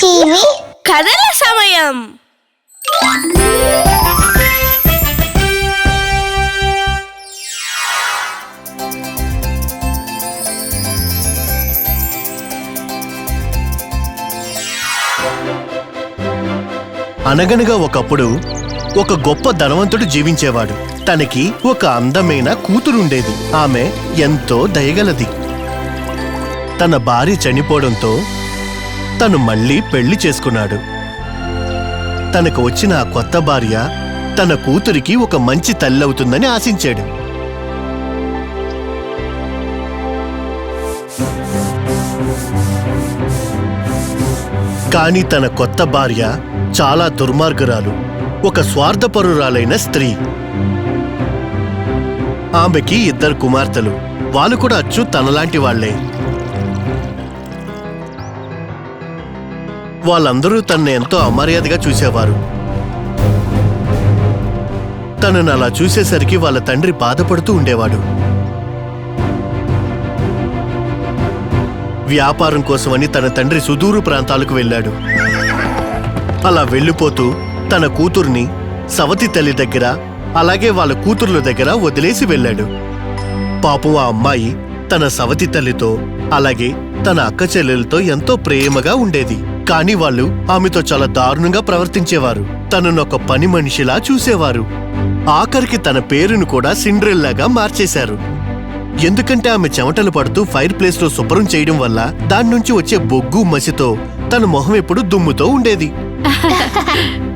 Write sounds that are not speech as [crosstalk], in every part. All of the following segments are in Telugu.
టీవీ కథల సమయం. అనగనగా ఒకప్పుడు ఒక గొప్ప ధనవంతుడు జీవించేవాడు. తనకి ఒక అందమైన కూతురుండేది. ఆమె ఎంతో దయగలది. తన భార్య చనిపోవడంతో తను మళ్ళీ పెళ్ళి చేసుకున్నాడు. తనకు వచ్చిన ఆ కొత్త భార్య తన కూతురికి ఒక మంచి తల్లి అవుతుందని ఆశించాడు. కాని తన కొత్త భార్య చాలా దుర్మార్గురాలు ఒక స్వార్థపరురాలైన స్త్రీ. ఆమెకి ఇద్దరు కుమార్తెలు వాళ్ళు కూడా అచ్చు తనలాంటి వాళ్ళే. వాళ్ళందరూ తనని ఎంతో అమర్యాదగా చూసేవారు. తనను అలా చూసేసరికి వాళ్ళ తండ్రి బాధపడుతూ ఉండేవాడు. వ్యాపారం కోసమని తన తండ్రి సుదూరు ప్రాంతాలకు వెళ్ళాడు. అలా వెళ్ళిపోతూ తన కూతుర్ని సవతి తల్లి దగ్గర అలాగే వాళ్ళ కూతుర్ల దగ్గర వదిలేసి వెళ్ళాడు. పాపం ఆ అమ్మాయి తన సవతి తల్లితో అలాగే తన అక్క చెల్లెలతో ఎంతో ప్రేమగా ఉండేది. కానీ వాళ్ళు ఆమెతో చాలా దారుణంగా ప్రవర్తించేవారు. తనను ఒక పని మనిషిలా చూసేవారు. ఆఖరికి తన పేరును కూడా సిండ్రెల్లాగా మార్చేశారు. ఎందుకంటే ఆమె చెమటలు పడుతూ ఫైర్ ప్లేస్లో శుభ్రం చేయడం వల్ల దాని నుంచి వచ్చే బొగ్గు మసితో తన మొహం ఎప్పుడు దుమ్ముతో ఉండేది. [laughs]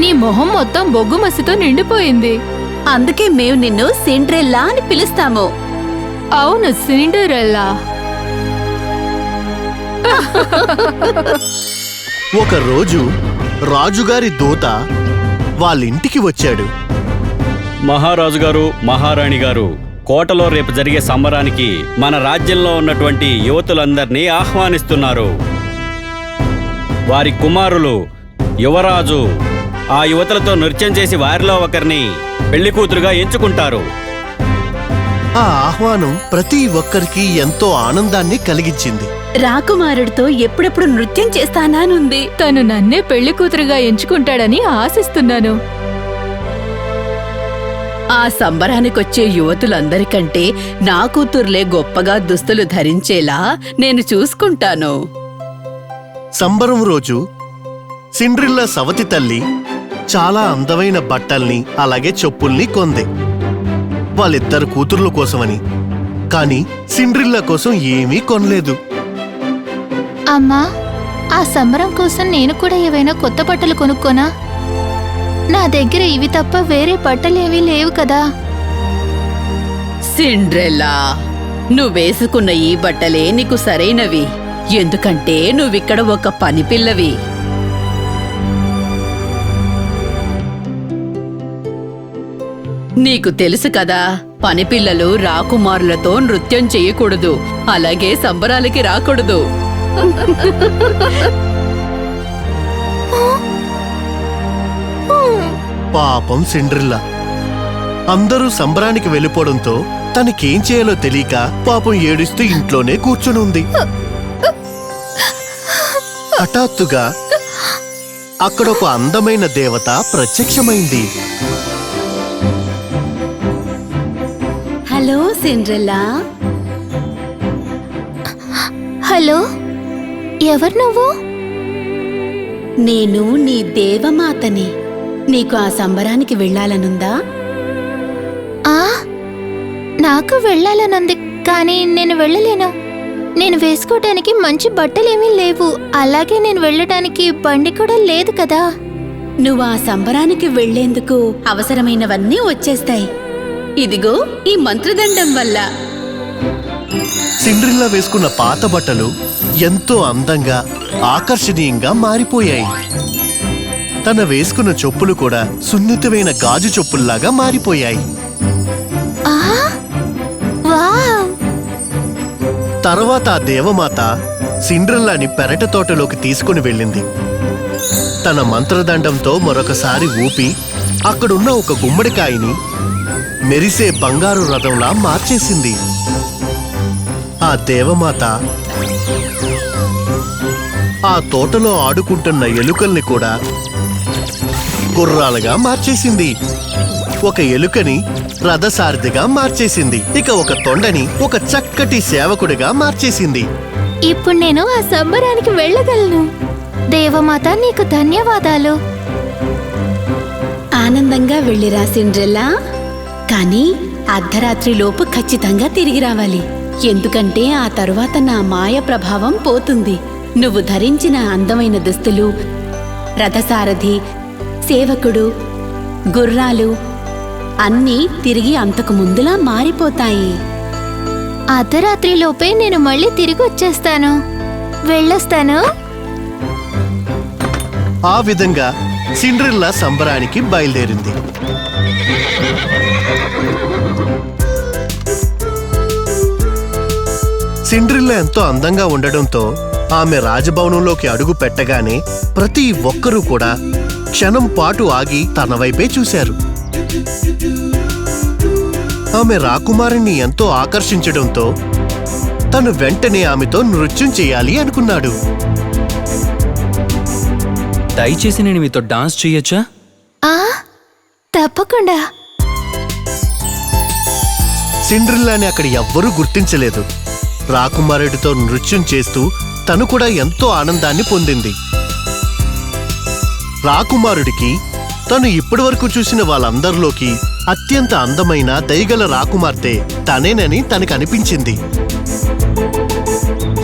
నీ మొహం మొత్తం బొగ్గు మసితో నిండిపోయింది. అందుకే మేము నిన్ను సిండ్రెల్లా అని పిలుస్తాము. అవును సిండ్రెల్లా. ఒకరోజు రాజుగారి దూత వాళ్ళింటికి వచ్చాడు. మహారాజు గారు మహారాణి గారు కోటలో రేపు జరిగే సంబరానికి మన రాజ్యంలో ఉన్నటువంటి యువతులందరినీ ఆహ్వానిస్తున్నారు. వారి కుమారులు యువరాజు ఆ యువతలతో నృత్యం చేసి వారిలో ఒకరిని పెళ్ళి కూతురుగా ఎంచుకుంటారు. ఆ ఆహ్వానం ప్రతి ఒక్కరికి ఎంతో ఆనందాన్ని కలిగించింది. రాకుమారుడితో ఎప్పుడెప్పుడు నృత్యం చేస్తానానుంది. తను నన్నే పెళ్ళి కూతురుగా ఎంచుకుంటాడని ఆశిస్తున్నాను. ఆ సంబరానికొచ్చే యువతులందరికంటే నా కూతుర్లే గొప్పగా దుస్తులు ధరించేలా నేను చూసుకుంటాను. సంబరం రోజు సిండ్రిల్లా సవతి తల్లి చాలా అందమైన బట్టల్ని అలాగే చెప్పుల్ని కొంది. వాళ్ళిద్దరు కూతుర్ల కోసమని. కాని సిండ్రిల్లా కోసం ఏమీ కొనలేదు. అమ్మా ఆ సంబరం కోసం నేను కూడా ఏవైనా కొత్త బట్టలు కొనుక్కోనా? నా దగ్గర ఇవి తప్ప వేరే బట్టలేవీ లేవు కదా. సిండ్రెల్లా నువ్వేసుకున్న ఈ బట్టలే నీకు సరైనవి. ఎందుకంటే నువ్విక్కడ ఒక పని పిల్లవి నీకు తెలుసు కదా పని పిల్లలు రాకుమారులతో నృత్యం చేయకూడదు అలాగే సంబరాలకి రాకూడదు. పాపం సిండ్రిల్లా. అందరూ సంబరానికి వెళ్ళిపోవడంతో తనకేం చేయాలో తెలియక పాపం ఏడుస్తూ ఇంట్లోనే కూర్చుని ఉంది. హఠాత్తుగా అక్కడ ఒక అందమైన దేవత ప్రత్యక్షమైంది. Hello Cinderella. హలో ఎవరు నువ్వు? నేను నీ దేవమాతని. నీకు ఆ సంబరానికి వెళ్ళాలనుందా? ఆ నాకు వెళ్ళాలనుంది కానీ నేను వెళ్ళలేను. నేను వేసుకోవటానికి మంచి బట్టలేమీ లేవు. అలాగే నేను వెళ్ళటానికి బండి కూడా లేదు కదా. నువ్వు ఆ సంబరానికి వెళ్ళేందుకు అవసరమైనవన్నీ వచ్చేస్తాయి. ఇదిగో ఈ మంత్రదండం వల్ల. సిండ్రిల్లా వేసుకున్న పాత బట్టలు ఎంతో అందంగా ఆకర్షణీయంగా మారిపోయాయి. తన వేసుకున్న చెప్పులు కూడా సున్నితమైన గాజు చెప్పుల్లాగా మారిపోయాయి. తర్వాత ఆ దేవమాత సిండ్రిల్లాని పెరట తోటలోకి తీసుకుని వెళ్ళింది. తన మంత్రదండంతో మరొకసారి ఊపి అక్కడున్న ఒక గుమ్మడికాయని మెరిసే బంగారు రథంలా మార్చేసింది. ఆ దేవమాత ఆ తోటలో ఆడుకుంటున్న ఎలుకల్ని కూడా గుర్రాలుగా మార్చేసింది. ఒక ఎలుకని రథసారథిగా మార్చేసింది. ఇక ఒక తొండని ఒక చక్కటి సేవకుడిగా మార్చేసింది. ఇప్పుడు నేను ఆ సంబరానికి వెళ్ళగలను. దేవమాత నీకు ధన్యవాదాలు. ఆనందంగా వెళ్ళిరా సిండ్రెల్లా. కానీ అర్ధరాత్రిలోపు ఖచ్చితంగా తిరిగి రావాలి. ఎందుకంటే ఆ తరువాత నా మాయ ప్రభావం పోతుంది. నువ్వు ధరించిన అందమైన దుస్తులు రథసారథి సేవకుడు గుర్రాలు అన్నీ తిరిగి అంతకు ముందులా మారిపోతాయి. అర్ధరాత్రిలోపే నేను మళ్ళీ తిరిగి వచ్చేస్తాను. వెళ్ళొస్తాను. ఆ విధంగా సిండ్రిల్లా సంబరానికి బయలుదేరింది. సిండ్రిల్లా ఎంతో అందంగా ఉండడంతో ఆమె రాజభవనంలోకి అడుగు పెట్టగానే ప్రతి ఒక్కరూ కూడా క్షణం పాటు ఆగి తన వైపే చూశారు. ఆమె రాకుమారిని ఎంతో ఆకర్షించడంతో తను వెంటనే ఆమెతో నృత్యం చేయాలి అనుకున్నాడు. దయచేసి నేను మీతో డాన్స్ చేయొచ్చా? తప్పకుండా. సిండ్రిల్లాని అక్కడ ఎవ్వరూ గుర్తించలేదు. రాకుమారుడితో నృత్యం చేస్తూ తను కూడా ఎంతో ఆనందాన్ని పొందింది. రాకుమారుడికి తను ఇప్పటివరకు చూసిన వాళ్ళందరిలోకి అత్యంత అందమైన దయగల రాకుమార్తె తనేనని తనకు అనిపించింది.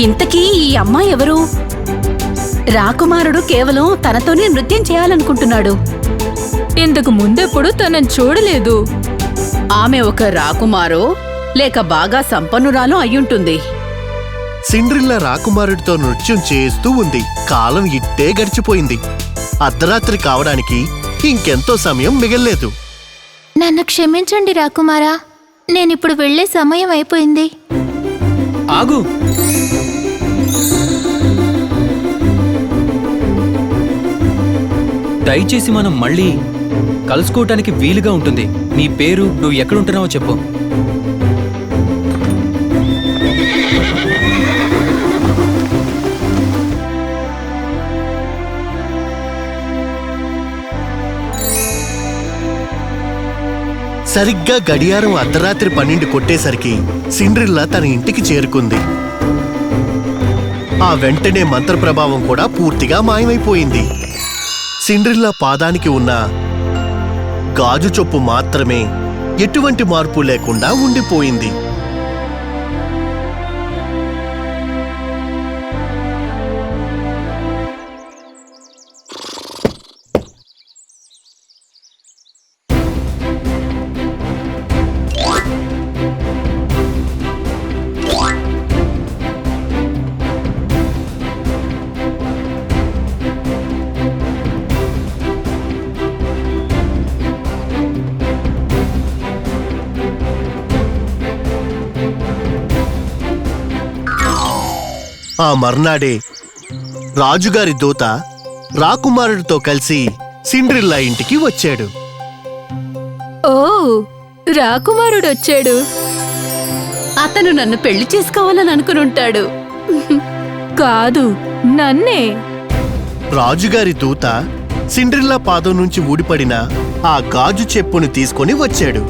ఇంతకీ ఈ అమ్మాయి ఎవరు? రాకుమారుడు కేవలం తనతోనే నృత్యం చేయాలనుకుంటున్నాడు. ఇంతకు ముందెప్పుడు తనని చూడలేదు. ఆమె ఒక రాకుమారో లేక బాగా సంపన్నురాలో అయ్యుంటుంది. సిండ్రిల్లా రాకుమారుడితో నృత్యం చేస్తూ ఉంది. కాలం ఇట్టే గడిచిపోయింది. అర్ధరాత్రి కావడానికి ఇంకెంతో సమయం మిగల్లేదు. నన్ను క్షమించండి రాకుమారా నేనిప్పుడు వెళ్ళే సమయం అయిపోయింది. ఆగు. దయచేసి మనం మళ్ళీ కలుసుకోవటానికి వీలుగా ఉంటుంది. నీ పేరు నువ్వు ఎక్కడుంటున్నావో చెప్పు. సరిగ్గా గడియారం అర్ధరాత్రి పన్నెండు కొట్టేసరికి సిండ్రిల్లా తన ఇంటికి చేరుకుంది. ఆ వెంటనే మంత్ర ప్రభావం కూడా పూర్తిగా మాయమైపోయింది. సిండ్రిల్లా పాదానికి ఉన్న గాజు చొప్పు మాత్రమే ఎటువంటి మార్పు లేకుండా ఉండిపోయింది. ఆ మర్నాడే రాజుగారి దూత రాకుమారుడితో కలిసి సిండ్రిల్లా ఇంటికి వచ్చాడు. ఓ రాకుమారుడొచ్చాడు. అతను నన్ను పెళ్ళి చేసుకోవాలని అనుకునుంటాడు కాదు నన్నే. రాజుగారి దూత సిండ్రిల్లా పాదం నుంచి ఊడిపడిన ఆ గాజు చెప్పుని తీసుకొని వచ్చాడు.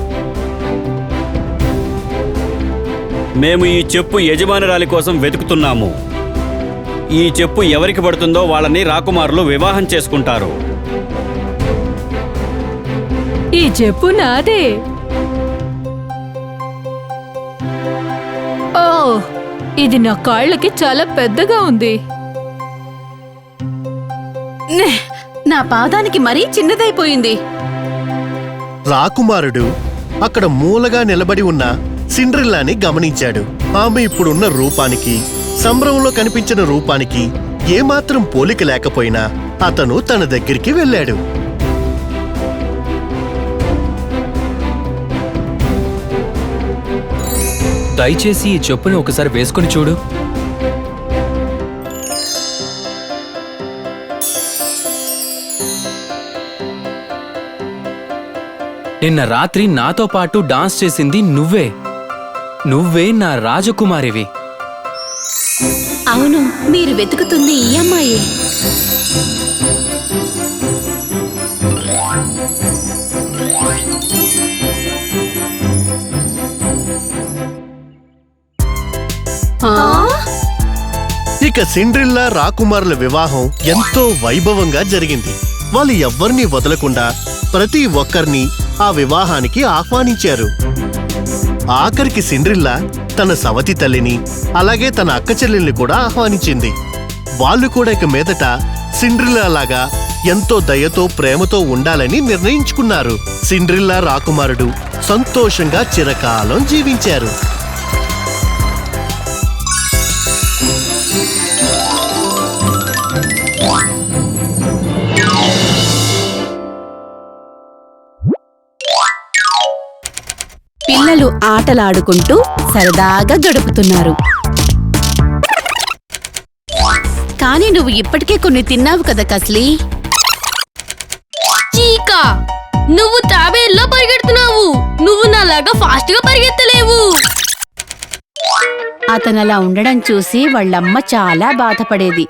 మేము ఈ చెప్పు యజమానురాలి కోసం వెతుకుతున్నాము. ఈ చెప్పు ఎవరికి పడుతుందో వాళ్ళని రాకుమారులు వివాహం చేసుకుంటారు. ఈ చెప్పు నాదే. ఓ ఇది నా కాళ్ళకి చాలా పెద్దగా ఉంది. నా పాదానికి మరీ చిన్నదైపోయింది. రాకుమారుడు అక్కడ మూలగా నిలబడి ఉన్న సిండ్రిల్లాని గమనించాడు. ఆమె ఇప్పుడున్న రూపానికి సంబరంలో కనిపించిన రూపానికి ఏమాత్రం పోలిక లేకపోయినా అతను తన దగ్గరికి వెళ్ళాడు. దయచేసి ఈ చెప్పుని ఒకసారి వేసుకుని చూడు. నిన్న రాత్రి నాతో పాటు డాన్స్ చేసింది నువ్వే. నువ్వే నా రాజకుమారివి. అవును మీరు వెతుకుతుంది ఈ అమ్మాయే? ఇక సిండ్రిల్లా రాకుమారుల వివాహం ఎంతో వైభవంగా జరిగింది. వాళ్ళు ఎవ్వరినీ వదలకుండా ప్రతి ఒక్కరిని ఆ వివాహానికి ఆహ్వానించారు. ఆఖరికి సిండ్రిల్లా తన సవతి తల్లిని అలాగే తన అక్క చెల్లెల్ని కూడా ఆహ్వానించింది. వాళ్ళు కూడా ఇక మీదట సిండ్రిల్లా లాగా ఎంతో దయతో ప్రేమతో ఉండాలని నిర్ణయించుకున్నారు. సిండ్రిల్లా రాకుమారుడు సంతోషంగా చిరకాలం జీవించారు. పిల్లలు ఆటలాడుకుంటూ సరదాగా గడుపుతున్నారు. కానీ నువ్వు ఇప్పటికే కొన్ని తిన్నావు కదా కస్లీ? చీకా నువ్వు తాబేల్లో పరిగెడుతున్నావు. నువ్వు నాలాగా ఫాస్ట్గా పరిగెత్తలేవు. అతను అలా ఉండడం చూసి వాళ్ళమ్మ చాలా బాధపడేది.